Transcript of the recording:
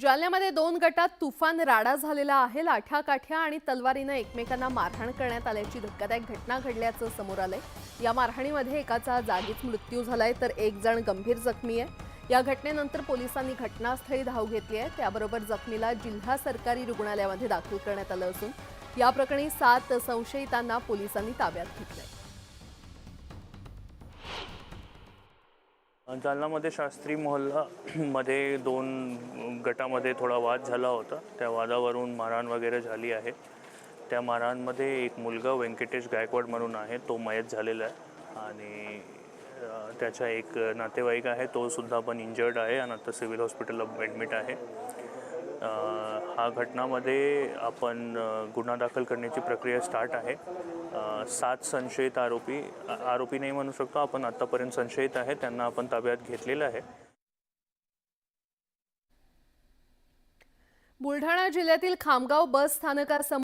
जालन्यामध्ये दोन गटात तुफान राडा झालेला आहे. लाठ्याकाठ्या आणि तलवारीनं एकमेकांना मारहाण करण्यात आल्याची धक्कादायक घटना घडल्याचं समोर आलंय. या मारहाणीमध्ये एकाचा जागीच मृत्यू झालाय तर एक जण गंभीर जखमी आहे. या घटनेनंतर पोलिसांनी घटनास्थळी धाव घेतली आहे. त्याबरोबर जखमीला जिल्हा सरकारी रुग्णालयामध्ये दाखल करण्यात आलं असून या प्रकरणी सात संशयितांना पोलिसांनी ताब्यात घेतलंय. जालनामध्ये शास्त्री मोहल्ला मध्ये दोन गटामध्ये थोडा वाद झाला होता. त्या वादावरून मारहाण वगैरे झाली आहे. त्या मारहाणमध्ये एक मुलगा व्यंकटेश गायकवाड म्हणून आहे. तो मयत झालेला आहे. आणि त्याचा एक नातेवाईक आहे. तो सुद्धा पण इंजर्ड आहे आणि आता सिव्हिल हॉस्पिटलला ॲडमिट आहे. हा घटनामध्ये आपण गुन्हा दाखल करण्याची प्रक्रिया स्टार्ट आहे. सात संशयित आरोपी आरोपी नाही म्हणू शकतो आपण. आत्तापर्यंत संशयित आहे. त्यांना आपण ताब्यात घेतलेलं आहे. बुलढाणा जिल्ह्यातील खामगाव बस स्थानकासमोर